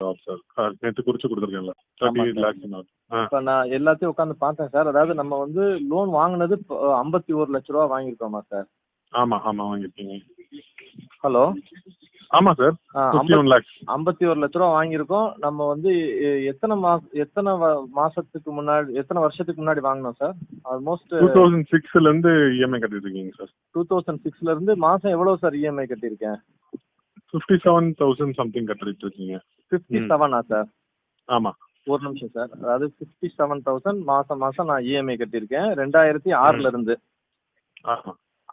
Sir. நேற்று குறிச்சு கொடுத்துருக்கேன்ல. தேர்ட்டி எயிட் லேக்ஸ் ஆ. இப்போ நான் எல்லாத்தையும் உட்காந்து பார்த்தேன் சார். அதாவது நம்ம வந்து லோன் வாங்கினது ஐம்பத்தி ஒரு லட்ச ரூபா வாங்கியிருக்கோமா சார்? ஆமாம் ஆமாம் வாங்கியிருக்கீங்க. ஹலோ? ஆமாம் சார். ஐம்பத்தி ஒரு லட்ச ரூபா வாங்கியிருக்கோம். நம்ம வந்து எத்தனை மாச எத்தனை மாசத்துக்கு முன்னாடி எத்தனை வருஷத்துக்கு முன்னாடி வாங்கினோம் சார்? ஆல்மோஸ்ட் டூ தௌசண்ட் சிக்ஸ்லேருந்து இஎம்ஐ கட்டிட்டு இருக்கீங்க சார். டூ தௌசண்ட் சிக்ஸ்ல இருந்து மாசம் எவ்வளவு சார் இஎம்ஐ கட்டியிருக்கேன்? ஃபிஃப்டி செவன் தௌசண்ட் சம்திங் கட்டிட்டு இருக்கீங்க. ஃபிஃப்டி. செவனா சார் ஆமாம் ஒரு நிமிஷம் சார் அதாவது ஃபிஃப்டி செவன் தௌசண்ட் மாசம் மாசம் நான் இஎம்ஐ கட்டியிருக்கேன். ரெண்டாயிரத்தி ஆறுல இருந்து.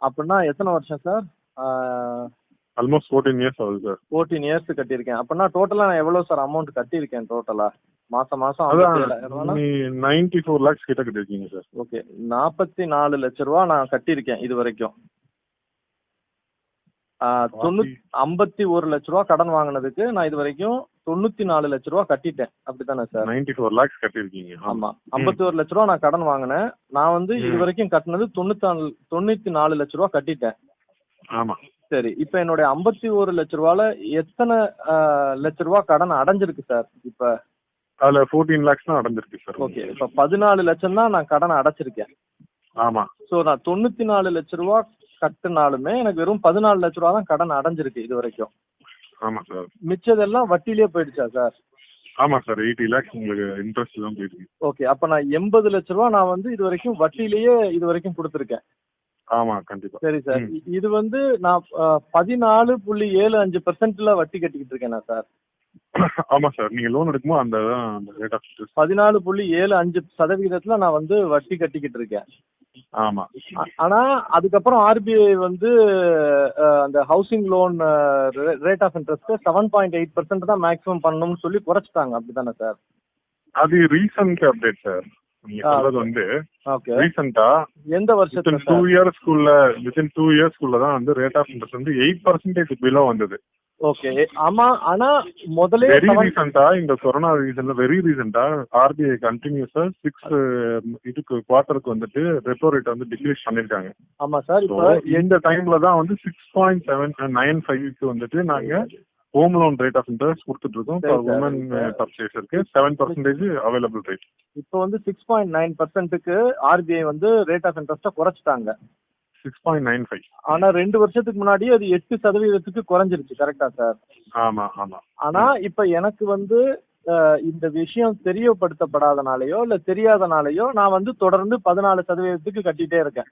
அப்படின்னா எத்தனை வருஷம் சார் ஆல்மோஸ்ட் ஃபோர்டீன் இயர்ஸ் ஆகுது சார் ஃபோர்டீன் இயர்ஸ் கட்டியிருக்கேன். அப்படின்னா டோட்டலா நான் எவ்வளவு சார் அமௌண்ட் கட்டியிருக்கேன் டோட்டலா மாசம் மாசம் நைன்டி ஃபோர் லேக்ஸ் கிட்ட கட்டிருக்கீங்க சார் ஓகே நாற்பத்தி நாலு லட்ச ரூபா நான் கட்டியிருக்கேன் இது வரைக்கும். ஆ, தொண்ணூத் ஐம்பத்தி ஒரு லட்ச ரூபா கடன் வாங்கினதுக்கு நான் இது வரைக்கும் தொண்ணூத்தி நாலு லட்ச ரூபா கட்டிட்டேன். அப்படித்தானே சார்? நைன்டி ஃபோர் லேக்ஸ் கட்டிருக்கீங்க ஆமா. ஐம்பத்தி ஒரு லட்ச ரூபா நான் கடன் வாங்கினேன். நான் வந்து இது. வரைக்கும் கட்டினது தொண்ணூத்தி நாலு தொண்ணூத்தி நாலு லட்ச ரூபா கட்டிட்டேன். ஆமாம் சரி இப்போ என்னுடைய ஐம்பத்தி ஒரு லட்ச ரூபால எத்தனை லட்ச ரூபா கடன் அடைஞ்சிருக்கு சார் இப்போ? அதில் ஃபோர்டீன் லேக்ஸ் தான் அடைஞ்சிருக்கு சார். ஓகே இப்போ பதினாலு லட்சம் தான் நான் கடன் அடைச்சிருக்கேன். ஆமாம் ஸோ நான் தொண்ணூத்தி நாலு லட்ச ரூபா கட்டுனாலுமே எனக்கு வெறும் பதினாலு லட்ச ரூபா தான் கடன் அடைஞ்சிருக்கு இது வரைக்கும். ஆமாம் சார். மிச்சதெல்லாம் வட்டியிலே போயிடுச்சா சார்? ஆமாம் சார் எயிட்டி லேக்ஸ் உங்களுக்கு இன்ட்ரெஸ்ட் தான் போயிருக்கு ஓகே அப்போ நான் எண்பது லட்ச ரூபா நான் வந்து இது வரைக்கும் வட்டியிலேயே இது வரைக்கும் கொடுத்துருக்கேன். ஆமாம் கண்டிப்பாக சரி சார் இது வந்து நான் பதினாலு புள்ளி ஏழு அஞ்சு பெர்சென்ட்ல வட்டி கட்டிக்கிட்டு இருக்கேனா சார்? ஆமாம் சார் நீங்கள் லோன் எடுக்கும்போது அந்த தான் அந்த ரேட் ஆஃப் இன்ட்ரெஸ்ட் பதினாலு புள்ளி ஏழு அஞ்சு சதவிகிதத்துல நான் வந்து வட்டி கட்டிக்கிட்டு இருக்கேன். ஆமாம் ஆ- ஆனா அதுக்கப்புறம் ஆர்பிஐ வந்து அந்த housing loan rate of interest seven point eight percent தான் மேக்ஸிமம் பண்ணணும்னு சொல்லி குறைச்சிட்டாங்க. அப்படிதானே சார்? அது ரீசன்ட் அப்டேட் சார். நீங்க சொல்றது வந்து ரீசெண்டா எந்த வருஷத்துல டூ இயர்ஸ்க்குள்ள வித்தின் டூ இயர்ஸ்க்குள்ள தான் வந்து ரேட் ஆஃப் இன்ட்ரெஸ்ட் வந்து எயிட் பர்சன்டேஜ் பிலோ வந்தது. ஓகே ஆமா ஆனா முதலே வெரி ரீசெண்டா இந்த கொரோனா ரீசன்ல வெரி ரீசெண்டா ஆர்பிஐ கண்டினியூஸா சிக்ஸ் இதுக்கு குவார்டருக்கு வந்துட்டு ரெப்போ ரேட் வந்து டிக்ரீஸ் பண்ணிருக்காங்க. ஆமா சார் இந்த டைம்ல தான் வந்து சிக்ஸ் பாயிண்ட் செவன் நைன் ஃபைவ்க்கு வந்துட்டு நாங்க home loan rate of interest கொடுத்துட்டு இருக்கோம். For sir. உமன் பர்ச்சேஸருக்கு செவன் பர்சன்டேஜ் அவைலபிள் ரேட் இப்போ வந்து சிக்ஸ் பாயிண்ட் நைன் பர்சன்ட்டுக்கு ஆர்பிஐ வந்து ரேட் ஆஃப் இன்ட்ரெஸ்ட்டை குறைச்சிட்டாங்க. சிக்ஸ் பாயிண்ட் நைன் ஃபைவ் ஆனா ரெண்டு வருஷத்துக்கு முன்னாடி அது எட்டு சதவீதத்துக்கு குறைஞ்சிருச்சு கரெக்டா சார் ஆமா ஆமா. ஆனா இப்ப எனக்கு வந்து இந்த விஷயம் தெரியப்படுத்தப்படாதனாலயோ இல்ல தெரியாதனாலயோ நான் வந்து தொடர்ந்து பதினாலு சதவீதத்துக்கு கட்டிட்டே இருக்கேன்.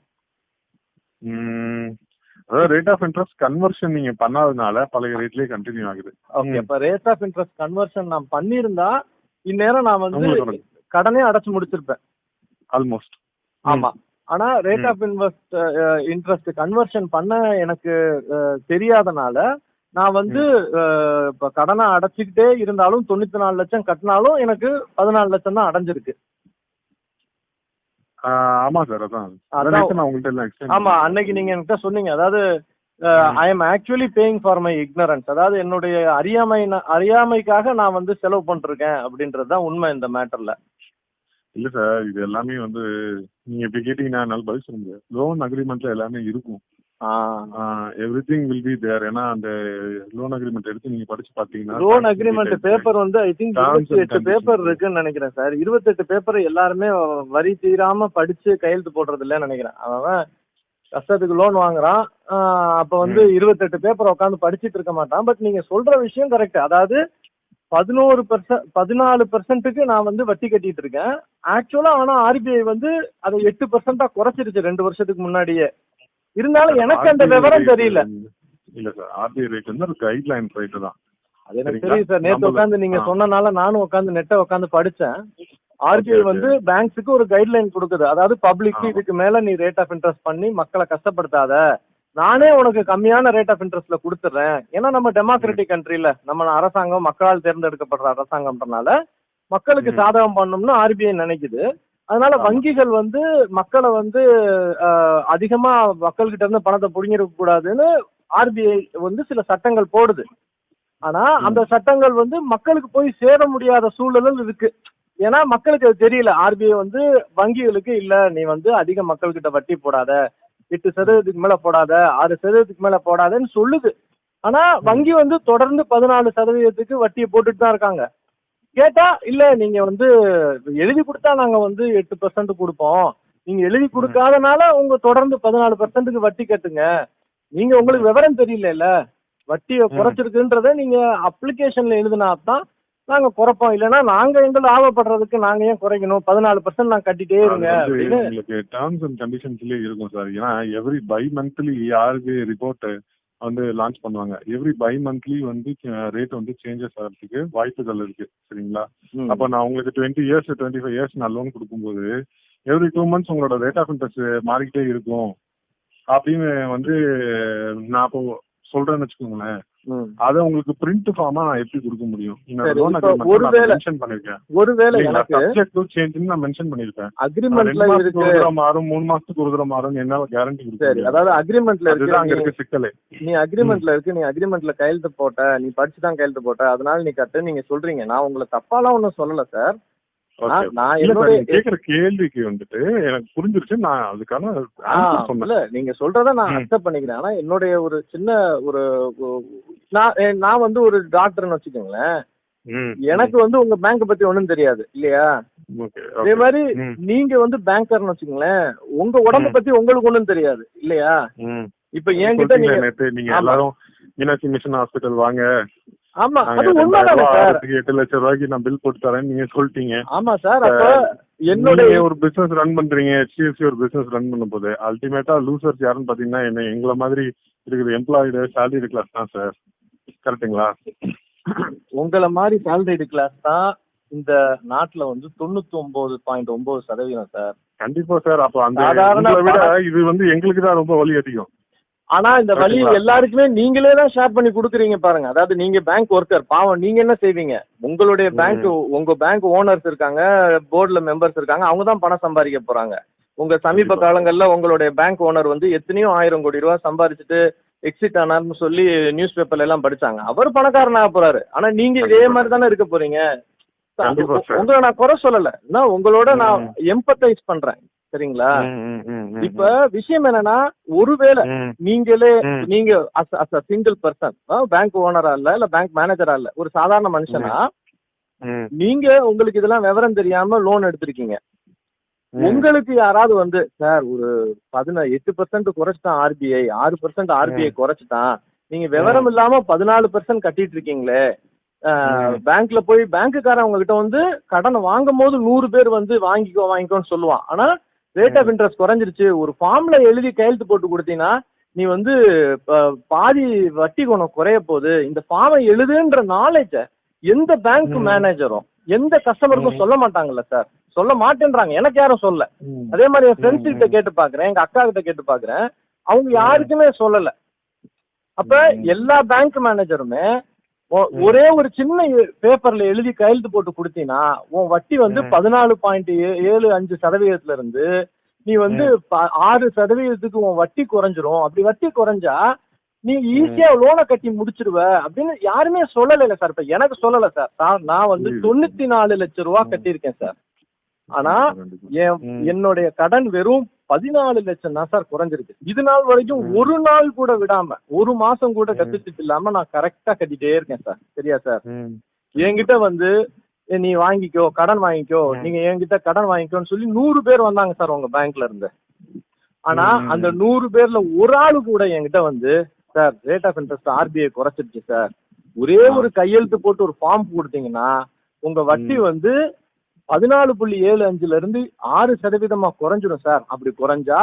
அதாவது ரேட் ஆஃப் இன்ட்ரெஸ்ட் கன்வர்ஷன் நீங்க பண்ணாதனால பழைய ரேட்லயே கண்டினியூ ஆகுது. ஓகே. இப்ப ரேட் ஆஃப் இன்ட்ரெஸ்ட் கன்வர்ஷன் நான் பண்ணியிருந்தா இந்நேரம் நான் வந்து. கடனே அடைச்சு முடிச்சிருப்பேன். ஆல்மோஸ்ட் ஆமா. ஆனா rate. Of invest interest conversion பண்ண எனக்கு தெரியாதனால நான் வந்து இப்ப கடனை அடைச்சிக்கிட்டே இருந்தாலும் தொண்ணூத்தி நாலு லட்சம் கட்டினாலும் எனக்கு பதினாலு லட்சம் தான் அடைஞ்சிருக்கு ஆமா சார் அதான் ஆமா. அன்னைக்கு நீங்க என்கிட்ட சொன்னீங்க அதாவது. I am actually paying for my ignorance அதாவது என்னுடைய அறியாமை அறியாமைக்காக நான் வந்து செலவு பண்ணிருக்கேன் அப்படின்றது தான் உண்மை இந்த மேட்டர்ல இல்ல சார் இது எல்லாமே வந்து நீங்க இப்படி கேட்டீங்கன்னா என்னால பதில் சொல்ல முடியாது. லோன் அக்ரிமெண்ட்ல எல்லாமே இருக்கும். Everything will be there ஏன்னா அந்த லோன் அக்ரிமெண்ட் எடுத்து நீங்க படிச்சு பாத்தீங்கன்னா லோன் அக்ரிமெண்ட் பேப்பர் வந்து ஐ திங்க் இருபத்தி. பேப்பர் இருக்குன்னு நினைக்கிறேன் சார் இருபத்தெட்டு பேப்பர் எல்லாருமே வரி தீராம படிச்சு கையெழுத்து போடுறது இல்லைன்னு நினைக்கிறேன். அவன் கஷ்டத்துக்கு லோன் வாங்குறான். அப்ப வந்து இருபத்தெட்டு பேப்பர் உட்காந்து படிச்சிட்டு இருக்க மாட்டான். பட் நீங்க சொல்ற விஷயம் கரெக்ட் அதாவது பதினோரு பெர்சன்ட் பதினாலு பெர்சன்ட்டுக்கு நான் வந்து வட்டி கட்டிட்டு இருக்கேன் ஆக்சுவலா ஆனா ஆர்பிஐ வந்து அதை எட்டு பெர்சென்டா குறைச்சிருச்சு ரெண்டு வருஷத்துக்கு முன்னாடியே இருந்தாலும் எனக்கு அந்த விவரம் தெரியல இல்ல சார் ஆர்பிஐ ரேட் வந்து ஒரு கைட்லைன் ரேட் தான் அது எனக்கு? தெரியும் சார் நேத்து நம்மள- உட்காந்து நீங்க. சொன்னனால நானும் உட்காந்து நெட்டை உட்காந்து படிச்சேன் ஆர்பிஐ. வந்து பேங்க்ஸுக்கு ஒரு கைட்லைன் கொடுக்குது அதாவது பப்ளிக். இதுக்கு மேல நீ ரேட் ஆஃப் இன்ட்ரெஸ்ட் பண்ணி மக்களை கஷ்டப்படுத்தாத நானே உனக்கு கம்மியான ரேட் ஆஃப் இன்ட்ரெஸ்ட்ல கொடுத்துட்றேன் ஏன்னா நம்ம டெமோக்ராட்டிக் கண்ட்ரில நம்ம அரசாங்கம் மக்களால் தேர்ந்தெடுக்கப்படுற அரசாங்கம்ன்றனால மக்களுக்கு. சாதகம் பண்ணணும்னு ஆர்பிஐ நினைக்குது. அதனால. வங்கிகள் வந்து மக்களை வந்து அதிகமா மக்கள்கிட்ட இருந்து பணத்தை புடுங்கிருக்க கூடாதுன்னு ஆர்பிஐ வந்து சில சட்டங்கள் போடுது. ஆனா அந்த சட்டங்கள் வந்து மக்களுக்கு போய் சேர முடியாத சூழல் இருக்கு. ஏன்னா மக்களுக்கு அது தெரியல. ஆர்பிஐ வந்து வங்கிகளுக்கு இல்ல நீ வந்து அதிக மக்கள்கிட்ட வட்டி போடாத. எட்டு சதவீதத்துக்கு மேல போடாத ஆறு சதவீதத்துக்கு மேல போடாதன்னு சொல்லுது. ஆனா வங்கி வந்து தொடர்ந்து பதினாலு சதவீதத்துக்கு வட்டியை போட்டுட்டு தான் இருக்காங்க. கேட்டா இல்ல நீங்க வந்து எழுதி கொடுத்தா நாங்க வந்து எட்டு பர்சன்ட் கொடுப்போம். நீங்க எழுதி கொடுக்காதனால உங்க தொடர்ந்து பதினாலு பர்சன்ட்டுக்கு வட்டி கட்டுங்க. நீங்க உங்களுக்கு விவரம் தெரியல வட்டியை ம். குறைச்சிருக்குன்றத நீங்க அப்ளிகேஷன்ல எழுதினா தான் நாங்க குறைப்போம். இல்லைன்னா நாங்க எங்க லாபப்படுறதுக்கு நாங்க ஏன் குறைக்கணும்? பதினாலு பர்சன்ட் நான் கட்டிட்டே இருங்க உங்களுக்கு டேர்ம்ஸ் அண்ட் கண்டிஷன்ஸ்லயே இருக்கும் சார் ஏன்னா எவ்ரி பை மந்த்லி யாருக்கு ரிப்போர்ட் வந்து லான்ச் பண்ணுவாங்க? எவ்ரி பை மந்த்லி வந்து ரேட் வந்து சேஞ்சஸ் ஆகிறதுக்கு வாய்ப்புகள் இருக்கு. சரிங்களா. அப்போ நான் உங்களுக்கு twenty years twenty five years நான் லோன் கொடுக்கும்போது எவ்ரி டூ மந்த்ஸ் உங்களோட ரேட் ஆஃப் இன்ட்ரெஸ்ட் மாறிக்கிட்டே இருக்கும். அப்படின்னு வந்து நான் இப்போ சொல்றேன்னு வச்சுக்கோங்களேன். அதை உங்களுக்கு பிரிண்ட் ஃபார்மா நான் எப்படி கொடுக்க முடியும்? ஒருவேளை- ஒருவேளை எனக்கு நான் மென்ஷன் பண்ணிருப்பேன் அக்ரிமெண்ட்ல இருக்கு. மாறும் மூணு மாசத்துக்கு ஒரு தடவை மாறும் என்னால கேரண்டி கொடுக்க அதாவது அக்ரிமெண்ட்ல அதுதான் அங்க இருக்கு இருக்க சிக்கலே. நீ- அக்ரிமெண்ட்ல இருக்கு நீ அக்ரிமெண்ட்ல கையெழுத்து போட்ட நீ படிச்சு தான் கையெழுத்து போட்ட அதனால நீ கட்டு நீங்க சொல்றீங்க. நான் உங்களை தப்பாலாம் ஒன்றும் சொல்லல சார். கேக்குற கேள்விக்கு வந்துட்டு எனக்கு புரிஞ்சிருச்சு. நான் அதுக்கான இல்ல நீங்க சொல்றத நான். அக்செப்ட் பண்ணிக்கிறேன். ஆனா என்னுடைய ஒரு சின்ன ஒரு- நான் நான் வந்து ஒரு டாக்டர்னு வச்சுக்கோங்களேன். எனக்கு வந்து உங்க பேங்க் பத்தி ஒண்ணும் தெரியாது இல்லையா? அதே. மாதிரி நீங்க வந்து பேங்கர்னு வச்சுக்கோங்களேன் உங்க உடம்ப. பத்தி உங்களுக்கு ஒண்ணும் தெரியாது இல்லையா. இப்ப என்கிட்ட நீங்க நேத்து நீங்க. எல்லாரும் மீனாட்சி மிஷன் ஹாஸ்பிட்டல் வாங்க. ஆமா அது உண்மைதானே எட்டு லட்சம் ரூபாய்க்கு நான் பில் போட்டு தரேன் நீங்க சொல்லிட்டீங்க. ஆமா சார் அப்ப என்னுடைய ஒரு பிசினஸ் ரன் பண்றீங்க HDFC ஒரு பிசினஸ் ரன் பண்ணும் போது அல்டிமேட்டா லூசர்ஸ் யாருன்னு பாத்தீங்கன்னா என்ன எங்களை மாதிரி இருக்கிற எம்ப்ளாயிடு சேலரி கிளாஸ் தான் சார். கரெக்ட்டுங்களா? உங்களை மாதிரி சேலரிடு கிளாஸ் தான் இந்த நாட்டுல வந்து தொண்ணூத்தி ஒன்பது பாயிண்ட் ஒன்பது சதவீதம் சார் கண்டிப்பா சார் அப்ப அந்த விட. இது வந்து எங்களுக்கு தான் ரொம்ப வலி அதிகம். ஆனா இந்த வழி? எல்லாருக்குமே நீங்களே தான் ஷேர் பண்ணி கொடுக்குறீங்க பாருங்க. அதாவது நீங்க பேங்க் ஒர்க்கர் பாவம் நீங்க என்ன செய்வீங்க? உங்களுடைய பேங்க் உங்க பேங்க் ஓனர்ஸ் இருக்காங்க போர்டுல மெம்பர்ஸ் இருக்காங்க அவங்க தான் பணம் சம்பாதிக்க போறாங்க. உங்க சமீப. காலங்கள்ல உங்களுடைய பேங்க் ஓனர் வந்து எத்தனையோ ஆயிரம் கோடி ரூபாய் சம்பாதிச்சுட்டு எக்ஸிட் ஆனார்னு சொல்லி நியூஸ் பேப்பர்ல எல்லாம் படிச்சாங்க அவர் பணக்காரன் ஆக போறாரு ஆனா நீங்க இதே. மாதிரி தானே இருக்க போறீங்க. உங்களை நான் குறை சொல்லல நான் உங்களோட நான். எம்பத்தைஸ் பண்றேன் சரிங்களா இப்ப விஷயம் என்னன்னா ஒருவேளை நீங்களே. நீங்க சிங்கிள் பர்சன் பேங்க் ஓனரா இல்ல இல்ல பேங்க் மேனேஜரா இல்ல ஒரு சாதாரண மனுஷனா நீங்க உங்களுக்கு இதெல்லாம் விவரம் தெரியாம லோன் எடுத்திருக்கீங்க. உங்களுக்கு யாராவது வந்து சார் ஒரு பதினா எட்டு பர்சன்ட் குறைச்சிட்டான் ஆர்பிஐ ஆறு பர்சன்ட் ஆர்பிஐ குறைச்சிட்டான். நீங்க விவரம் இல்லாம பதினாலு பர்சன்ட் கட்டிட்டு இருக்கீங்களே. பேங்க்ல போய் பேங்க்குக்காரன் உங்ககிட்ட வந்து கடன் வாங்கும் போது நூறு பேர் வந்து வாங்கிக்கோ வாங்கிக்கோன்னு சொல்லுவான். ஆனா ரேட் ஆஃப் இன்ட்ரெஸ்ட் குறைஞ்சிருச்சு. ஒரு ஃபார்ம்ல எழுதி கையெழுத்து போட்டு கொடுத்தீங்கன்னா நீ வந்து பாதி வட்டி குணம் குறைய போகுது. இந்த ஃபார்மை எழுதுன்ற நாலேஜ எந்த பேங்க். மேனேஜரும் எந்த கஸ்டமருக்கும். சொல்ல மாட்டாங்கல்ல சார். சொல்ல மாட்டேன்றாங்க எனக்கு யாரும் சொல்ல ம். அதே மாதிரி என் ஃப்ரெண்ட்ஸ் கிட்ட. கேட்டு பாக்குறேன் எங்க அக்கா கிட்ட கேட்டு பாக்குறேன் அவங்க. யாருக்குமே சொல்லல அப்ப. எல்லா பேங்க் மேனேஜருமே. ஒரே ஒரு சின்ன பேப்பர்ல எழுதி கையெழுத்து போட்டு கொடுத்தீங்கன்னா உன் வட்டி வந்து. பதினாலு பாயிண்ட் ஏழு அஞ்சு சதவீதத்துல இருந்து நீ வந்து ஆறு சதவீதத்துக்கு உன் வட்டி குறைஞ்சிரும் அப்படி வட்டி குறைஞ்சா நீ ஈஸியா லோனை கட்டி முடிச்சிருவ அப்படின்னு யாருமே சொல்லல சார் இப்ப எனக்கு சொல்லல சார் நான் வந்து. தொண்ணூத்தி நாலு லட்சம் ரூபா ம். கட்டியிருக்கேன் சார் ஆனா. என்னுடைய கடன் வெறும் பதினாலு லட்சம் தான் சார் குறைஞ்சிருக்கு இது நாள் வரைக்கும். ஒரு நாள் கூட விடாம ஒரு மாசம் கூட ம். கத்துட்டு இல்லாம நான் கரெக்டா கட்டிட்டே இருக்கேன் சார் சரியா சார். என்கிட்ட வந்து "ஏ, நீ வாங்கிக்கோ கடன் வாங்கிக்கோ. நீங்க என்கிட்ட கடன் வாங்கிக்கோன்னு சொல்லி நூறு பேர் வந்தாங்க சார் உங்க பேங்க்ல இருந்து ஆனா. அந்த நூறு பேர்ல ஒரு ஆளு கூட என்கிட்ட வந்து sir rate of interest RBI குறைச்சிருச்சு sir ஒரே. ஒரு கையெழுத்து போட்டு ஒரு ஃபார்ம் கொடுத்தீங்கன்னா உங்க வட்டி. வந்து பதினாலு புள்ளி ஏழு அஞ்சுல இருந்து ஆறு சதவீதமா குறைஞ்சிரும் சார் அப்படி குறைஞ்சா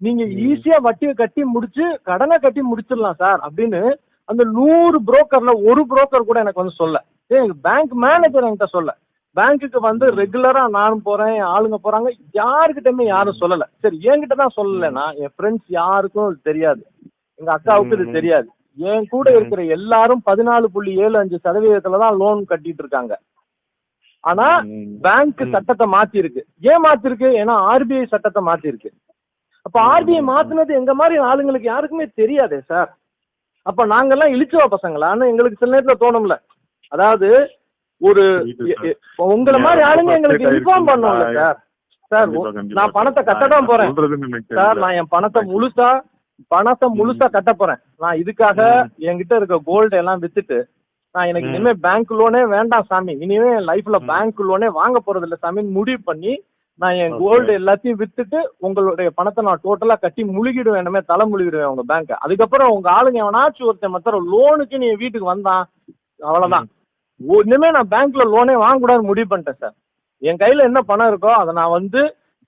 நீங்க. ஈஸியா வட்டியை கட்டி முடிச்சு கடனை கட்டி முடிச்சிடலாம் சார் அப்படின்னு அந்த நூறு புரோக்கர்ல ஒரு புரோக்கர் கூட எனக்கு வந்து சொல்ல பேங்க் மேனேஜர் என்கிட்ட சொல்ல பேங்க்குக்கு வந்து. ரெகுலரா நானும் போறேன் ஆளுங்க போறாங்க யாருக்கிட்டயுமே யாரும் சொல்லல சரி என்கிட்ட தான் சொல்லலைன்னா என் ஃப்ரெண்ட்ஸ் யாருக்கும் தெரியாது எங்க அக்காவுக்கு இது. தெரியாது என் கூட. இருக்கிற எல்லாரும் பதினாலு புள்ளி ஏழு அஞ்சு சதவீதத்துல தான் லோன் கட்டிட்டு இருக்காங்க ஆனா. பேங்க். சட்டத்தை மாத்தி இருக்கு ஏன் மாத்திருக்கு? ஏன்னா ஆர்பிஐ சட்டத்தை மாத்தி இருக்கு அப்ப. ஆர்பிஐ மாத்துனது எங்க மாதிரி ஆளுங்களுக்கு யாருக்குமே தெரியாதே சார் அப்ப நாங்கெல்லாம் இழிச்சுவா பசங்களான்னு எங்களுக்கு சில நேரத்துல தோணும்ல. அதாவது ஒரு உங்களை மாதிரி ஆளுங்க எங்களுக்கு இன்ஃபார்ம். பண்ணோம்ல சார் சார் நான் பணத்தை சார். கட்ட தான் நான் போறேன். சார். நான் என் பணத்தை முழுசா பணத்தை முழுசா கட்ட போறேன். நான் இதுக்காக என்கிட்ட இருக்க கோல்டு எல்லாம் வித்துட்டு நான் எனக்கு. இனிமே பேங்க் லோனே வேண்டாம் சாமி. இனிமே என் லைஃப்ல. பேங்க் லோனே வாங்க போறது இல்ல சாமின்னு முடிவு பண்ணி நான் என். கோல்டு எல்லாத்தையும் வித்துட்டு உங்களுடைய பணத்தை நான் டோட்டலா கட்டி முழுகிடுவேன். இனிமே தலை முழுகிடுவேன் உங்க பேங்க் அதுக்கப்புறம் உங்க ஆளுங்க எவனாச்சும் ஒருத்தன் மத்த லோனுக்கு நீ வீட்டுக்கு வந்தான். அவ்வளவுதான். இனிமே நான் பேங்க்ல லோனே வாங்கக்கூடாது முடிவு பண்ணிட்டேன் சார். என் கையில என்ன பணம் இருக்கோ அதை நான் வந்து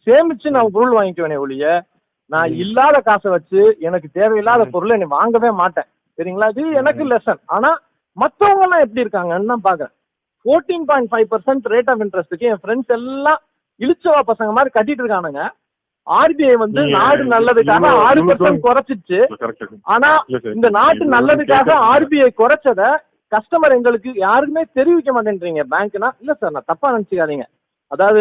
சேமிச்சு நான் பொருள் வாங்கிக்குவேனே ஒழிய நான். இல்லாத காசை வச்சு எனக்கு தேவையில்லாத. பொருளை நீ வாங்கவே மாட்டேன். சரிங்களா? இது எனக்கு லெசன் ஆனா மத்தவங்க எல்லாம் எப்படி இருக்காங்கன்னு தான் பாக்குறேன் fourteen point five percent rate of இன்ட்ரெஸ்ட்டுக்கு என் ஃப்ரெண்ட்ஸ் எல்லாம் இழிச்சவா பசங்க மாதிரி கட்டிட்டு இருக்கானுங்க ஆர்பிஐ வந்து நாடு நல்லதுக்காக ஆறு பர்சன்ட் குறைச்சிச்சு ஆனா. இந்த நாட்டு நல்லதுக்காக. ஆர்பிஐ குறைச்சத கஸ்டமர் எங்களுக்கு யாருக்குமே தெரிவிக்க மாட்டேன்றீங்க பேங்க்னா இல்ல சார் நான் தப்பா நினைச்சுக்காதீங்க அதாவது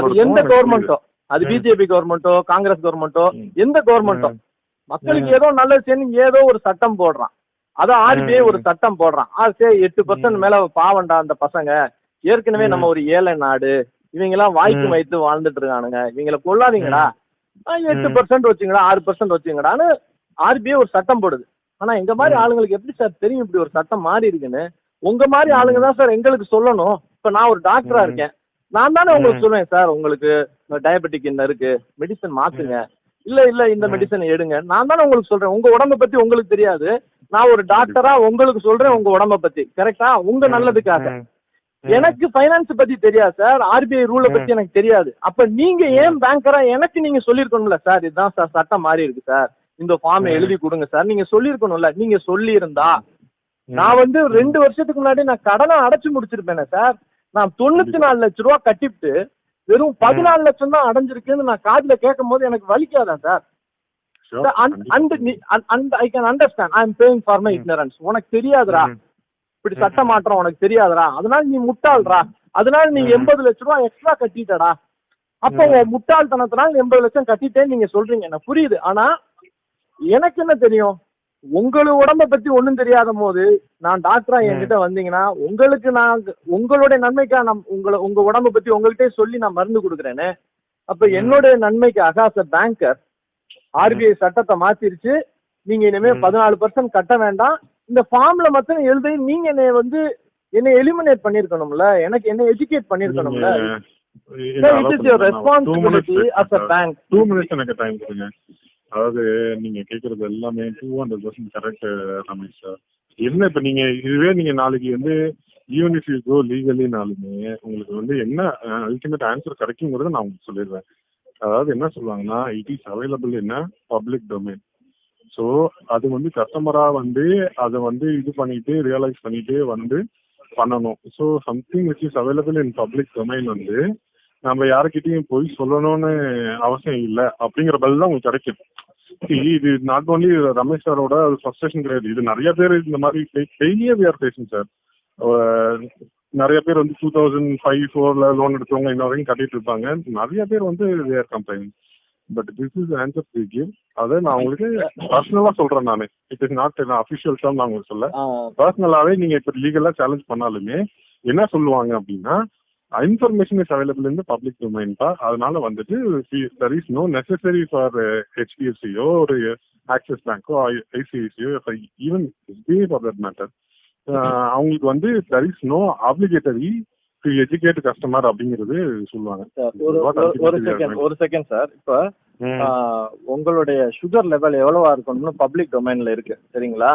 அது எந்த கவர்மெண்ட்டோ அது. பிஜேபி கவர்மெண்ட்டோ காங்கிரஸ் கவர்மெண்ட்டோ. எந்த கவர்மெண்ட்டோ. மக்களுக்கு. ஏதோ நல்லது செய்யணும் ஏதோ ஒரு சட்டம் போடுறான் அதான் ஆர்பிஐ. ஒரு சட்டம் போடுறான் அது சரி எட்டு பர்சன்ட். மேல பாவண்டா அந்த பசங்க ஏற்கனவே. நம்ம ஒரு ஏழை நாடு இவங்க எல்லாம் வாய்க்கு. வைத்து வாழ்ந்துட்டு இருக்கானுங்க இவங்கள கொள்ளாதீங்கடா ஆ, எட்டு. பர்சன்ட் வச்சுங்கடா ஆறு பர்சன்ட் வச்சுங்கடான்னு ஆர்பிஐ ஒரு சட்டம் போடுது ஆனா எங்க மாதிரி. ஆளுங்களுக்கு எப்படி சார் தெரியும் இப்படி ஒரு சட்டம் மாறி இருக்குன்னு உங்க மாதிரி ஆளுங்க தான் சார் எங்களுக்கு சொல்லணும் இப்ப நான் ஒரு டாக்டரா. இருக்கேன் நான் தானே உங்களுக்கு. சொல்லுவேன் சார் உங்களுக்கு டயபெட்டிக் இந்த இருக்கு மெடிசன் மாத்துங்க இல்ல இல்ல இந்த. மெடிசன் எடுங்க. நான் தானே உங்களுக்கு சொல்றேன். உங்க உடம்ப பத்தி உங்களுக்கு தெரியாது. நான் ஒரு டாக்டரா உங்களுக்கு சொல்றேன் உங்க உடம்ப பத்தி. கரெக்டா உங்க நல்லதுக்காக. எனக்கு ஃபைனான்ஸ் பத்தி தெரியாது சார். ஆர்பிஐ ரூலை பத்தி எனக்கு தெரியாது. அப்ப நீங்க ஏன் பேங்கரா எனக்கு நீங்க சொல்லிருக்கணும்ல சார்? இதுதான் சார் சட்டம் மாறி இருக்கு சார். இந்த ஃபார்ம். எழுதி கொடுங்க சார். நீங்க சொல்லிருக்கணும்ல நீங்க சொல்லி இருந்தா ம். நான் வந்து ரெண்டு வருஷத்துக்கு முன்னாடி நான் கடனை அடைச்சு முடிச்சிருப்பேனே சார். நான் தொண்ணூத்தி நாலு லட்ச ரூபா கட்டிவிட்டு வெறும் பதினாலு லட்சம் தான் அடைஞ்சிருக்குன்னு நான் காதுல கேட்கும் போது எனக்கு வலிக்காதா sir? I can understand I am paying for my. ignorance. உனக்கு தெரியாதுடா. இப்படி. சட்ட மாற்றம் உனக்கு தெரியாதுடா. அதனால நீ முட்டாள்டா. அதனால நீ. எண்பது லட்ச ரூபா எக்ஸ்ட்ரா கட்டிட்டடா. அப்ப. உன் முட்டாள்தனத்தினால எண்பது லட்சம் கட்டிட்டேன்னு நீங்க சொல்றீங்க. எனக்கு புரியுது. ஆனா எனக்கு என்ன தெரியும்? உங்களோட உடம்ப பத்தி ஒண்ணும் தெரியாத போது நான் டாக்டரா. என்கிட்ட வந்தீங்கன்னா உங்களுக்கு நான் உங்களுடைய நன்மைக்கா நான் உங்களை உங்க உடம்ப பத்தி உங்கள்கிட்ட சொல்லி நான் மருந்து கொடுக்குறேன்னு அப்ப ம். என்னுடைய நன்மைக்காக அஸ் அ பேங்கர் ஆர்பிஐ சட்டத்தை மாத்திருச்சு. நீங்க இனிமே. பதினாலு பர்சன்ட் கட்ட வேண்டாம். இந்த ஃபார்ம்ல மட்டும் எழுதி நீங்க என்னை வந்து என்னை எலிமினேட் பண்ணிருக்கணும்ல. எனக்கு என்ன educate பண்ணிருக்கணும்ல. It is your responsibility as a bank two minutes எனக்கு டைம் கொடுங்க. அதாவது நீங்க கேக்குறது எல்லாமே two hundred percent correct Ramesh sir என்ன இப்ப நீங்க இதுவே நீங்க நாளைக்கு வந்து ஈவன் இஃப் யூ கோ லீகலினாலுமே உங்களுக்கு வந்து என்ன அல்டிமேட் ஆன்சர் கிடைக்குங்கிறத நான் உங்களுக்கு சொல்லிடுறேன். அதாவது என்ன சொல்லுவாங்கன்னா இட் இஸ் அவைலபிள் என்ன பப்ளிக் டொமைன் ஸோ அது வந்து கஸ்டமரா வந்து அதை வந்து இது பண்ணிட்டு ரியலைஸ் பண்ணிட்டு வந்து பண்ணணும். So something which is available in public domain வந்து நம்ம யாருக்கிட்டையும் போய் சொல்லணும்னு அவசியம் இல்லை அப்படிங்கிற பதில் தான் உங்களுக்கு கிடைக்கும். இது நாட் ஓன்லி ரமேஷ் சாரோட ஃப்ரஸ்ட்ரேஷன் கிடையாது. இது நிறைய பேர் இந்த மாதிரி டெய்லியே வி ஆர் ஃபேஸிங் சார் நிறைய பேர் வந்து டூ தௌசண்ட் ஃபைவ் ஃபோர்ல லோன் எடுத்தவங்க இன்ன வரைக்கும் கட்டிட்டு இருப்பாங்க. நிறைய பேர் வந்து their complaint but this is answer to give அதை நான் உங்களுக்கு பர்சனலா சொல்றேன் நான். It is not official term நான் உங்களுக்கு சொல்ல. பர்சனலாவே நீங்க இப்ப லீகலா சேலஞ்ச் பண்ணாலுமே என்ன சொல்லுவாங்க அப்படின்னா information is available in public domain தான் அதனால வந்துட்டு there is no necessary for ஹெச்டிஎஃப்சியோ ஒரு ஆக்சிஸ் பேங்கோ ஐசிஐசியோ even SBI for that matter அவங்களுக்கு வந்து there is no obligatory to educate customer அப்படிங்கிறது சொல்லுவாங்க. ஒரு செகண்ட் ஒரு செகண்ட் சார் இப்ப உங்களுடைய சுகர் லெவல் எவ்வளவா இருக்கணும்னு பப்ளிக் டொமைன்ல இருக்கு சரிங்களா?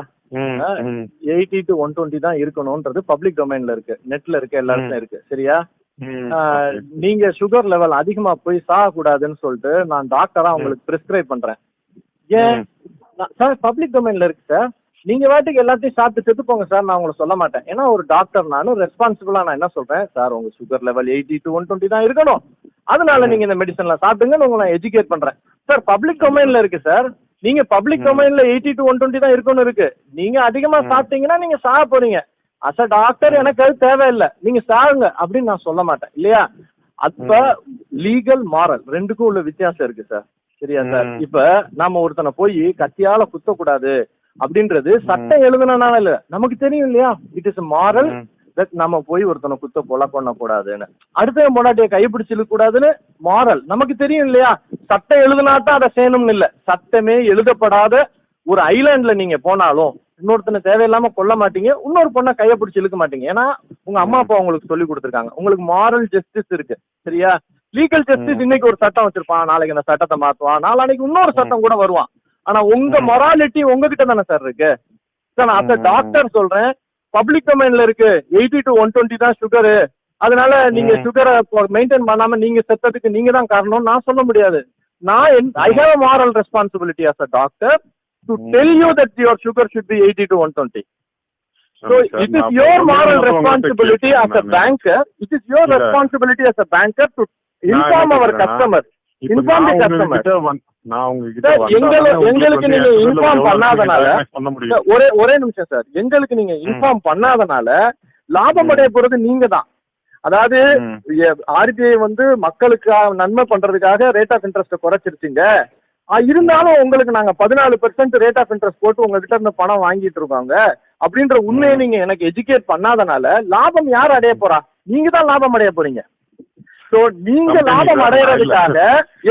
எயிட்டி டு ஒன் டுவெண்ட்டி தான் இருக்கணும்ன்றது பப்ளிக் டொமைன்ல இருக்கு. நெட்ல இருக்கு எல்லாருக்கும் இருக்கு சரியா? நீங்க சுகர் லெவல் அதிகமா போய் சாகக்கூடாதுன்னு சொல்லிட்டு நான் டாக்டரா உங்களுக்கு பிரிஸ்கிரைப் பண்றேன். ஏன்? சார் பப்ளிக் டொமைன்ல இருக்கு சார் நீங்க வாட்டுக்கு எல்லாத்தையும் சாப்பிட்டு செத்து போங்க சார் நான் உங்களை சொல்ல மாட்டேன். ஏன்னா ஒரு டாக்டர் நானும் ரெஸ்பான்சிபிளா நான் என்ன சொல்றேன்? சார் உங்க sugar level eighty to one twenty தான் இருக்கணும். அதனால நீங்க இந்த மெடிசன்லாம் சாப்பிடுங்கன்னு உங்களை நான் எஜுகேட் பண்றேன். சார் பப்ளிக் டொமைன்ல இருக்கு சார் நீங்க பப்ளிக் டொமைன்ல எயிட்டி டு ஒன் டுவெண்ட்டி தான் இருக்கணும் இருக்கு. நீங்க அதிகமா சாப்பிட்டீங்கன்னா நீங்க சாக போறீங்க. அஸ் அ டாக்டர் எனக்கு அது தேவையில்லை. நீங்க சாகுங்க அப்படின்னு நான் சொல்ல மாட்டேன். இல்லையா? அப்ப லீகல் மாரல் ரெண்டுக்கும் உள்ள வித்தியாசம் இருக்கு சார் சரியா சார். இப்ப நாம ஒருத்தனை போய் கத்தியால குத்தக்கூடாது அப்படின்றது சட்டம் எழுதுனனால இல்ல. நமக்கு தெரியும் இல்லையா? இட் இஸ் மாரல் தட் நம்ம போய் ஒருத்தனை குத்த கொலை பண்ண கூடாதுன்னு அடுத்த பொண்டாட்டிய கைப்பிடிச்சு கூடாதுன்னு மாரல் நமக்கு தெரியும் இல்லையா? சட்டம் எழுதுனாதான் அதை செய்யணும்னு இல்ல. சட்டமே எழுதப்படாத ஒரு ஐலாண்ட்ல நீங்க போனாலும் இன்னொருத்தனை தேவையில்லாம கொல்ல மாட்டீங்க இன்னொரு பொண்ணை கையை பிடிச்சி இழுக்க மாட்டீங்க. ஏன்னா உங்க அம்மா அப்பா உங்களுக்கு சொல்லி கொடுத்துருக்காங்க. உங்களுக்கு மாரல் ஜஸ்டிஸ் இருக்கு. சரியா? லீகல் ஜஸ்டிஸ் இன்னைக்கு ஒரு சட்டம் வச்சிருப்பான். நாளைக்கு அந்த சட்டத்தை மாத்துவான். நாளைக்கு இன்னொரு சட்டம் கூட வருவான். ஆனா உங்க. மொராலிட்டி உங்ககிட்ட தானே சார் இருக்கு. சார் நான் ம். டாக்டர் சொல்றேன். பப்ளிக் டொமைன்ல இருக்கு. எயிட்டி டு ஒன் டுவெண்ட்டி தான் சுகரு அதனால நீங்க. சுகரை மெயின்டைன் பண்ணாம நீங்க செத்ததுக்கு நீங்க தான் காரணம். நான் சொல்ல முடியாது. நான் I have a moral responsibility as a doctor to hmm. Tell you that your sugar should be eighty to one twenty So ஆமா sir, it is your moral உங்ககிட்ட responsibility as a banker. It is your இல்ல. responsibility as a banker to நான் inform என்ன our கேட்கிறேன்னா, customer. இப்ப Inform the நான். உங்ககிட்ட எங்களுக்கு நீங்க எவ்வளவு பண்ணாதனால- ஒரே ஒரே நிமிஷம் சார் எங்களுக்கு நீங்க இன்ஃபார்ம் பண்ணாதனால லாபம். அடைய போறது நீங்க தான் அதாவது. ஆர்பிஐ வந்து மக்களுக்கு நன்மை பண்றதுக்காக ரேட் ஆஃப் இன்ட்ரெஸ்ட் குறைச்சிருச்சுங்க இருந்தாலும் உங்களுக்கு நாங்க பதினாலு பெர்சென்ட் ரேட் ஆஃப் இன்ட்ரெஸ்ட் போட்டு உங்ககிட்ட இருந்து பணம் வாங்கிட்டு இருக்கோங்க அப்படின்ற உண்மையை. நீங்க எனக்கு எஜுகேட் பண்ணாதனால லாபம் யார் அடைய போறா? நீங்க தான் லாபம் அடைய போறீங்க. சோ நீங்க லாபம் அடையறதுக்காக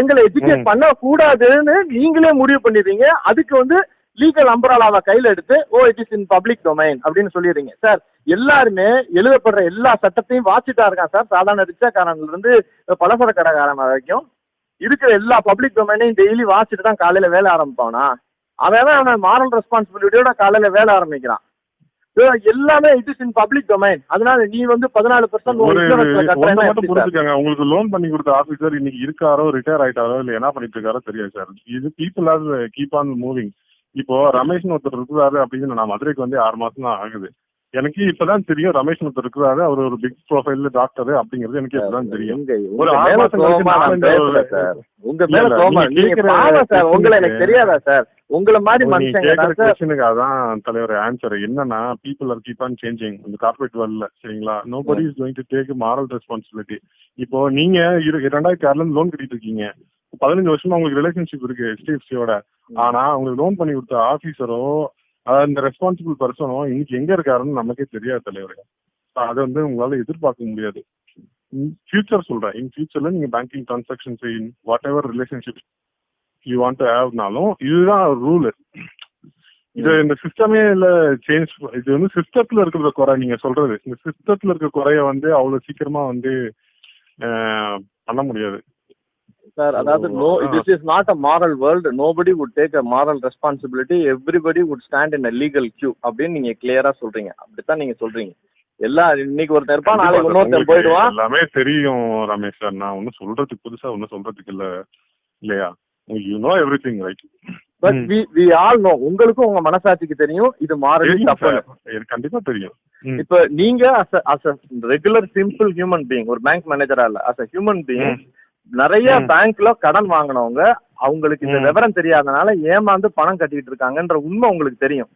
எங்களை எஜுகேட். பண்ண கூடாதுன்னு நீங்களே முடிவு பண்ணிடுறீங்க. அதுக்கு வந்து லீகல் அம்பராலாவை கையில எடுத்து ஓ it is in public domain அப்படின்னு சொல்லிடுறீங்க. சார் எல்லாருமே எழுதப்படுற எல்லா சட்டத்தையும் வாசிட்டா இருக்கான். சார் சாதாரண ரிக்ஷாக்காரன்ல இருந்து பலசர கடைக்காரன் வரைக்கும் இருக்கிற எல்லா பப்ளிக் டொமைனையும் டெய்லி வாசிட்டு தான் காலையில வேலை ஆரம்பிப்பானா? அவன் அவன் மாரல் ரெஸ்பான்சிபிலிட்டியோட காலையில வேலை ஆரம்பிக்கிறான். எல்லாமே it is in public domain அதனால நீ வந்து பதினாலு பர்சன்ட் புரிஞ்சுக்கங்க. உங்களுக்கு லோன் பண்ணி கொடுத்த ஆபீசர் இன்னைக்கு இருக்காரோ ரிட்டையர் ஆயிட்டாரோ இல்ல என்ன பண்ணிட்டு இருக்காரோ தெரியாது சார் இது people are keep on moving இப்போ ரமேஷ்னு ஒருத்தர் இருக்கிறாரு அப்படின்னு நான் மதுரைக்கு வந்து ஆறு மாசம் தான் ஆகுது. எனக்கு இப்பதான் தெரியும். ரமேஷ் ஒருத்தர் இருக்கிறாரு. அவர் ஒரு பிக் ப்ரொஃபைல் டாக்டர் அப்படிங்கிறது எனக்கு இப்பதான் தெரியும். ஒரு உங்க மேல உங்களை எனக்கு தெரியாதா சார்? உங்களை மாதிரி மனுஷங்க அதான் தலைவர் ஆன்சர் என்னன்னா people are keep on changing இந்த கார்பரேட் வேர்ல்ட்ல சரிங்களா? Nobody is going to take moral responsibility இப்போ நீங்க ரெண்டாயிரத்தி ஆறுல இருந்து லோன் கட்டிட்டு இருக்கீங்க. பதினஞ்சு வருஷமா உங்களுக்கு ரிலேஷன்ஷிப் இருக்கு ஹெச்டிஎஃப்சியோட ஆனா உங்களுக்கு லோன் பண்ணி கொடுத்த ஆபீசரோ அதாவது இந்த ரெஸ்பான்சிபிள் பர்சனோ இன்னைக்கு எங்க இருக்காருன்னு நமக்கே தெரியாது தலைவர். அதை வந்து உங்களால எதிர்பார்க்க முடியாது. ஃபியூச்சர் சொல்றேன். இன் ஃபியூச்சர்ல நீங்க banking transactions in whatever relationship you want to ஹேவ்னாலும் இதுதான் ரூல் இது இந்த சிஸ்டமே இல்ல சேஞ்ச் இது வந்து சிஸ்டத்துல இருக்கிற குறை நீங்க சொல்றது. இந்த சிஸ்டத்துல இருக்க குறைய வந்து அவ்வளவு சீக்கிரமா வந்து பண்ண முடியாது. சார். அதாவது no this is not a moral world nobody would take a moral responsibility everybody would stand in a legal queue அப்படின்னு நீங்க கிளியரா சொல்றீங்க. அப்படித்தான் நீங்க சொல்றீங்க. எல்லாம் இன்னைக்கு ஒருத்தன் இருப்பான் நாளைக்கு உங்களுக்கு போயிடுவான். எல்லாமே தெரியும் ரமேஷ் சார். நான் ஒன்னும் சொல்றதுக்கு புதுசா ஒன்னும் சொல்றதுக்கு இல்ல இல்லையா? You know everything right but we we all know உங்களுக்கும் உங்க மனசாட்சிக்கு தெரியும். இது தெரியும் தப்பு கண்டிப்பா தெரியும். இப்ப நீங்க as as regular simple human being ஒரு பேங்க் மேனேஜரா இல்ல அஸ் அ ஹியூமன் பீயிங். நிறைய. பேங்க்ல கடன் வாங்கினவங்க அவங்களுக்கு இந்த. விவரம் தெரியாதனால ஏமாந்து பணம் கட்டிட்டு இருக்காங்கன்ற உண்மை உங்களுக்கு தெரியும்.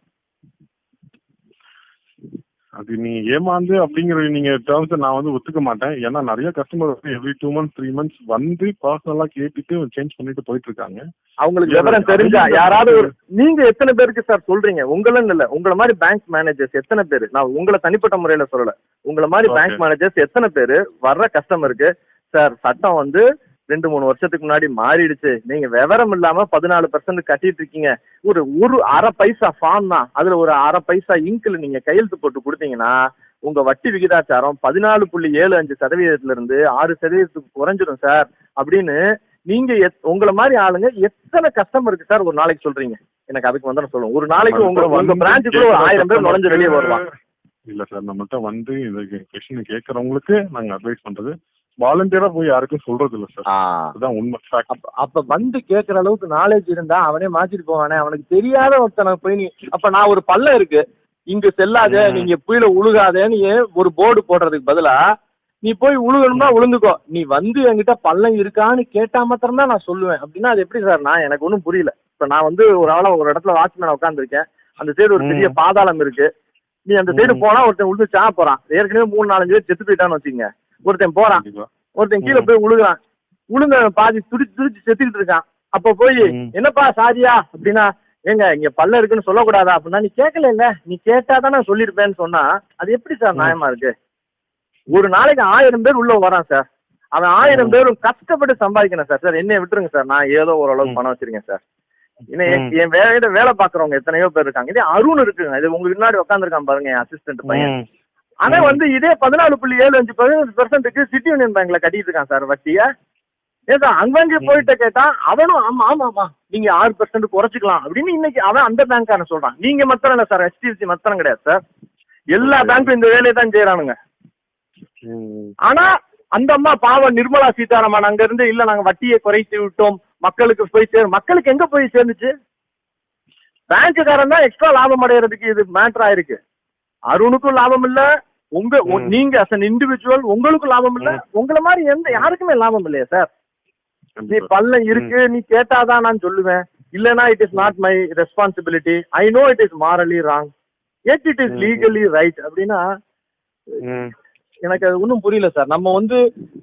அது நீ ஏமாந்து அப்படிங்கிற நீங்க டேர்ம்ஸ் நான் வந்து ஒத்துக்க மாட்டேன். ஏன்னா நிறைய கஸ்டமர் வந்து every two months three months வந்து பர்சனலா கேட்டுட்டு சேஞ்ச் பண்ணிட்டு போயிட்டு இருக்காங்க. அவங்களுக்கு விவரம் தெரிஞ்சா யாராவது ஒரு நீங்க எத்தனை பேருக்கு சார் சொல்றீங்க? உங்களுன்னு இல்ல. உங்களை மாதிரி பேங்க் மேனேஜர்ஸ் எத்தனை பேர்? நான் உங்களை தனிப்பட்ட முறையில சொல்லல. உங்களை மாதிரி. பேங்க் மேனேஜர்ஸ் எத்தனை பேர்? வர்ற கஸ்டமருக்கு சார் சட்டம் வந்து ரெண்டு மூணு வருஷத்துக்கு முன்னாடி மாறிடுச்சு. நீங்க விவரம் இல்லாம பதினாலு பர்சன்ட் கட்டிட்டு இருக்கீங்க. ஒரு ஒரு அரை பைசா ஃபார்ம் தான். அதுல ஒரு அரை பைசா இங்க்ல நீங்க கையெழுத்து போட்டு கொடுத்தீங்கன்னா உங்க வட்டி விகிதாச்சாரம் பதினாலு புள்ளி ஏழு அஞ்சு சதவீதத்துல இருந்து ஆறு சதவீதத்துக்கு குறைஞ்சிடும் சார். அப்படின்னு நீங்க உங்களை மாதிரி ஆளுங்க எத்தனை கஸ்டமருக்கு சார் ஒரு நாளைக்கு சொல்றீங்க? எனக்கு அதுக்கு வந்து நான் சொல்லுவேன் ஒரு நாளைக்கு உங்க உங்க பிரான்ச்சுக்குள்ள ஒரு ஆயிரம் பேர் நுழைஞ்சு வெளியே வருவாங்க. இல்ல சார் நம்மள்ட்ட வந்து இந்த கொஸ்டின் கேட்கறவங்களுக்கு நாங்க அட்வைஸ் பண்றது வாலண்டியரா போய் யாருக்கும் சொல்றது இல்ல சார் அதுதான் உண்மை. அப்ப வந்து கேக்குற அளவுக்கு நாலேஜ் இருந்தா அவனே மாத்திட்டு போவானே. அவனுக்கு தெரியாத ஒருத்தனை போய் நீ அப்ப நான் ஒரு பள்ளம் இருக்கு. இங்க செல்லாத. நீங்க கீழே உழுகாதேன்னு ஒரு போர்டு போடுறதுக்கு பதிலா நீ போய் உழுகணும்னா உழுந்துக்கோ. நீ வந்து என்கிட்ட பள்ளம் இருக்கான்னு கேட்டா மாத்திரம் தான் நான் சொல்லுவேன். அப்படின்னா அது எப்படி சார் நான் எனக்கு ஒன்றும் புரியல. இப்ப நான் வந்து ஒரு ஆள ஒரு இடத்துல வாட்ச்மேன் உட்காந்துருக்கேன் அந்த சைடு ஒரு பெரிய. பாதாளம் இருக்கு. நீ அந்த சைடு. போனா ஒருத்தன் உழுந்து சா போறான். ஏற்கனவே மூணு நாலஞ்சு பேர் செத்து போயிட்டான்னு வச்சுங்க ஒருத்தன் போறான். ஒருத்தன் கீழே. போய் உழுகுறான். உளுங்க பாதி துடிச்சு துடிச்சு செத்துக்கிட்டு இருக்கான். அப்ப போய். என்னப்பா சாரியா அப்படின்னா ஏங்க இங்க பல்ல இருக்குன்னு சொல்லக்கூடாதா? அப்படின்னா நீ கேட்கல இல்ல. நீ கேட்டா தானே சொல்லியிருப்பேன்னு சொன்னா அது எப்படி சார். நியாயமா இருக்கு? ஒரு நாளைக்கு ஆயிரம் பேர் உள்ள வரான் சார். அவன் ஆயிரம். பேரும் கஷ்டப்பட்டு சம்பாதிக்கணும் சார். சார் என்னைய விட்டுருங்க சார். நான் ஏதோ ஓரளவுக்கு ம். பணம் வச்சிருக்கேன் சார். என்- வேலையில வேலை பாக்குறவங்க எத்தனையோ பேர் இருக்காங்க. இதே அருண் இருக்குங்க. இது உங்க முன்னாடி உட்காந்துருக்கான் பாருங்க என் அசிஸ்டன்ட் பையன். ஆனா. வந்து இதே பதினாலு புள்ளி ஏழு அஞ்சு பதினஞ்சு பெர்சென்ட்டுக்கு சிட்டி யூனியன் பேங்க்ல கட்டிட்டு இருக்கான் சார் வட்டிய ஏதா அங்கங்க. போயிட்டு கேட்டா அவனும் ஆமா ஆமா ஆமா நீங்க ஆறு பெர்சென்ட் குறைச்சிக்கலாம் அப்படின்னு இன்னைக்கு அவன் அந்த பேங்க்காரன் சொல்றான் நீங்க மாத்திரம் இல்ல சார் HDFC மாத்திரம் கிடையாது சார் எல்லா. பேங்க்கும் இந்த வேலையை தான் செய்யறானுங்க. ஆனா அந்த அம்மா பாவம் நிர்மலா சீதாராமன் அங்க இருந்து இல்ல நாங்க வட்டியை குறைத்து விட்டோம் மக்களுக்கு போய் சேர் மக்களுக்கு எங்க போய் சேர்ந்துச்சு பேங்க்குக்காரன் தான் எக்ஸ்ட்ரா லாபம் அடைகிறதுக்கு இது மேட்டர் ஆயிருக்கு அருணுக்கும் லாபம் இல்ல. உங்க. நீங்க அஸ் அன் இண்டிவிஜுவல் உங்களுக்கும் லாபம் இல்ல. உங்கள மாதிரி எந்த யாருக்குமே லாபம் இல்லையா சார் நீ. பள்ளம் இருக்கு நீ கேட்டாதான் நான் சொல்லுவேன். இல்லனா it is not my responsibility I know it is morally wrong yet it is. Legally right அப்படின்னா. எனக்கு அது ஒன்றும் புரியல சார் நம்ம வந்து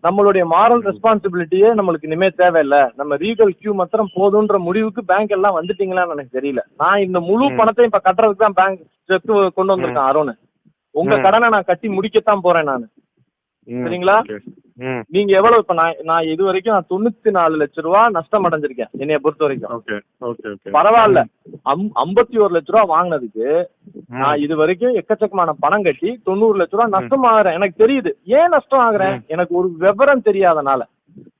நம்மளுடைய மாரல் ரெஸ்பான்சிபிலிட்டியே நம்மளுக்கு இனிமே தேவையில்ல நம்ம ரீகல் கியூ மாத்திரம் போதுன்ற முடிவுக்கு பேங்க் எல்லாம் வந்துட்டீங்களான்னு எனக்கு தெரியல நான் இந்த முழு. பணத்தையும் இப்ப கட்டுறதுக்கு தான் பேங்க் செக் கொண்டு வந்திருக்கேன் அருண் உங்க. கடனை நான் கட்டி முடிக்கத்தான் போறேன் நான். சரிங்களா. நீங்க எவ்வளவு இப்ப நான் நான் இது வரைக்கும் நான் தொண்ணூத்தி நாலு லட்ச ரூபா நஷ்டம் அடைஞ்சிருக்கேன் என்னைய பொறுத்த வரைக்கும். பரவாயில்ல. ஐம்பத்தி ஒரு லட்ச ரூபா வாங்கினதுக்கு நான் இது வரைக்கும் எக்கச்சக்கமான பணம் கட்டி தொண்ணூறு லட்ச ரூபா நஷ்டம் ஆகுறேன். எனக்கு தெரியுது. ஏன் நஷ்டம் ஆகுறேன்? எனக்கு ஒரு விவரம் தெரியாதனால.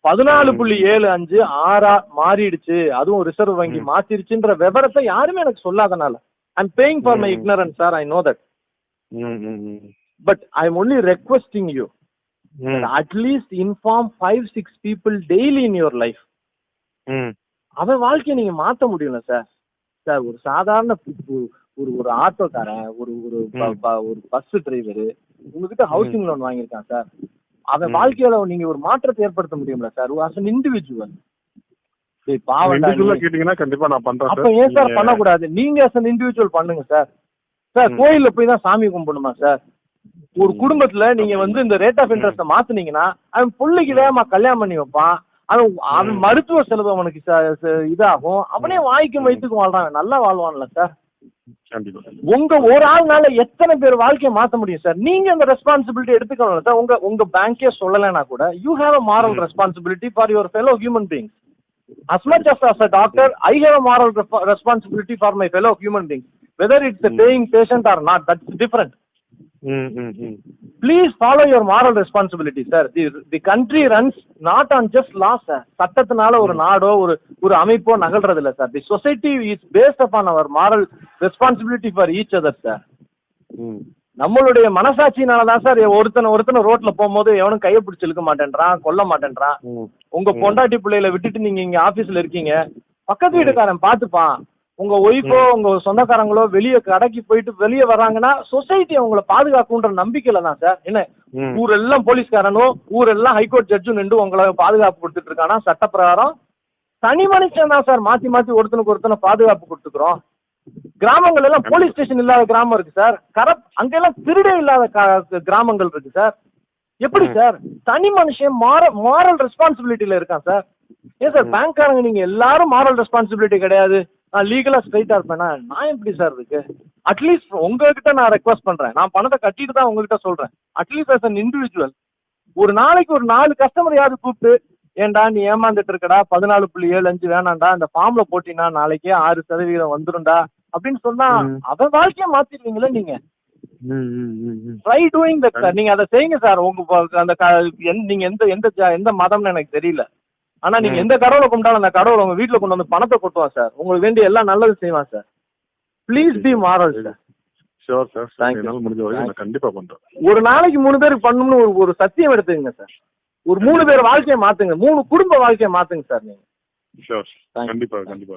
பதினாலு புள்ளி ஏழு அஞ்சு ஆறா மாறிடுச்சு. அதுவும் ரிசர்வ் வங்கி. மாத்திருச்சுன்ற விவரத்தை யாருமே எனக்கு சொல்லாதனால. I'm paying for my. ignorance sir I know that. But I am only requesting you. At least inform five six people daily in your life. அவன் வாழ்க்கையை நீங்க மாத்த முடியல சார் சார் ஒரு சாதாரண ஒரு ஒரு ஆட்டோக்காரன் ஒரு ஒரு ஒரு பஸ் டிரைவர் உங்ககிட்ட ஹவுசிங் லோன் வாங்கியிருக்கான் சார் அவன். வாழ்க்கையில நீங்க ஒரு மாற்றத்தை ஏற்படுத்த முடியும்ல சார் ஆஸ் அன் இண்டிவிஜுவல் கண்டிப்பா நான் பண்றேன் அப்ப. ஏன் சார் பண்ணக்கூடாது? நீங்க இண்டிவிஜுவல் பண்ணுங்க சார் சார். கோயில்ல போய் தான் சாமி கும்பிடணுமா சார் ஒரு. குடும்பத்துல நீங்க வந்து இந்த ரேட் ஆஃப் இன்ட்ரெஸ்ட மாத்துனீங்கன்னா அவன் பிள்ளைக்கு வேகமா கல்யாணம் பண்ணி வைப்பான் அவன் அவன். மருத்துவ செலவு அவனுக்கு இதாகும் அவனே வாய்க்கு ம். வயிற்றுக்கு வாழ்றான் நல்லா வாழ்வான்ல சார். உங்க ஒரு ஆள்னால எத்தனை பேர் வாழ்க்கையை மாத்த முடியும் சார் நீங்க அந்த ரெஸ்பான்சிபிலிட்டி எடுத்துக்கணும் சார் உங்க உங்க பேங்கே சொல்லலைன்னா கூட you have a moral. Responsibility for your fellow human beings as much as as a doctor i have a moral responsibility for my fellow human beings whether it's a paying patient or not that's different ம். ம். ம். please follow your moral responsibility sir the, the country runs not on just laws sir சட்டத்தினால ஒரு நாடோ ஒரு ஒரு அமைப்போ நகல்றது இல்ல sir the society is based upon our moral responsibility for each other sir. நம்மளுடைய மனசாட்சியினால தான் சார் ஒருத்தனை ஒருத்தனை ரோட்ல போகும்போது எவனும் கையை பிடிச்சி இழுக்க மாட்டேன்றான் கொல்ல மாட்டேன்றான். உங்க. பொண்டாட்டி பிள்ளையில விட்டுட்டு நீங்க இங்க ஆபீஸ்ல இருக்கீங்க பக்கத்து வீட்டுக்காரன் பாத்துப்பான் உங்க ஒய்ஃபோ உங்க சொந்தக்காரங்களோ வெளியே கடைக்கு போயிட்டு வெளியே வர்றாங்கன்னா சொசைட்டி அவங்கள பாதுகாக்குன்ற நம்பிக்கையில தான் சார். என்ன. ஊரெல்லாம் போலீஸ்காரனும் ஊரெல்லாம் ஹைகோர்ட் ஜட்ஜும் நின்று உங்களை பாதுகாப்பு கொடுத்துட்டு இருக்கானா? சட்டப்பிரகாரம் தனி மனுஷன் தான் சார். மாத்தி மாத்தி ஒருத்தனுக்கு ஒருத்தனை பாதுகாப்பு கொடுத்துக்கிறோம். கிராமங்கள் எல்லாம் போலீஸ் ஸ்டேஷன் இல்லாத கிராமம் இருக்கு சார். கரப் அங்கெல்லாம் திருடே இல்லாத கிராமங்கள் இருக்கு சார். எப்படி. சார்? தனி மனுஷன் மார மாரல் ரெஸ்பான்சிபிலிட்டியில இருக்கான் சார். ஏன் சார். பேங்க்காரங்க நீங்க எல்லாரும் மாரல் ரெஸ்பான்சிபிலிட்டி கிடையாது. நான் லீகலா ஸ்ட்ரைட்டா இருப்பேனா? நான் எப்படி சார் இருக்கு அட்லீஸ்ட் உங்ககிட்ட நான் ரெக்வஸ்ட் பண்றேன். நான் பணத்தை கட்டிட்டு தான் உங்ககிட்ட சொல்றேன். அட்லீஸ்ட் as an இண்டிவிஜுவல் ஒரு நாளைக்கு ஒரு நாலு கஸ்டமரையாவது கூப்பிட்டு ஏன்டா நீ ஏமாந்துட்டு இருக்கடா? பதினாலு புள்ளி ஏழு அஞ்சு வேணாம்டா. இந்த ஃபார்ம்ல போட்டினா நாளைக்கே ஆறு சதவீதம் வந்துரும்டா. அப்படின்னு சொன்னா. அவன் வாழ்க்கைய மாத்திடுவீங்களே நீங்க. ட்ரை டூயிங் தட் சார் நீங்க அதை செய்யுங்க சார் உங்க அந்த நீங்க எந்த எந்த எந்த மதம்னு எனக்கு தெரியல. ஆனா நீங்க. எந்த கடவுளை கும்பிட்டாலும் அந்த கடவுள் உங்க வீட்டுல கொண்டு வந்து பணத்தை கொட்டுவான் சார். உங்களுக்கு வேண்டிய எல்லாம் நல்லது செய்வான் sir. Please be moral sir you. என்னால முடிஞ்ச வரைக்கும் நான் கண்டிப்பா பண்றேன். ஒரு நாளைக்கு மூணு பேருக்கு பண்ணணும்னு ஒரு ஒரு சத்தியம் எடுத்துக்கங்க சார் ஒரு மூணு பேர் வாழ்க்கையை மாத்துங்க. மூணு குடும்ப வாழ்க்கையை மாத்துங்க சார் நீங்க. ஷோர். கண்டிப்பா. கண்டிப்பா.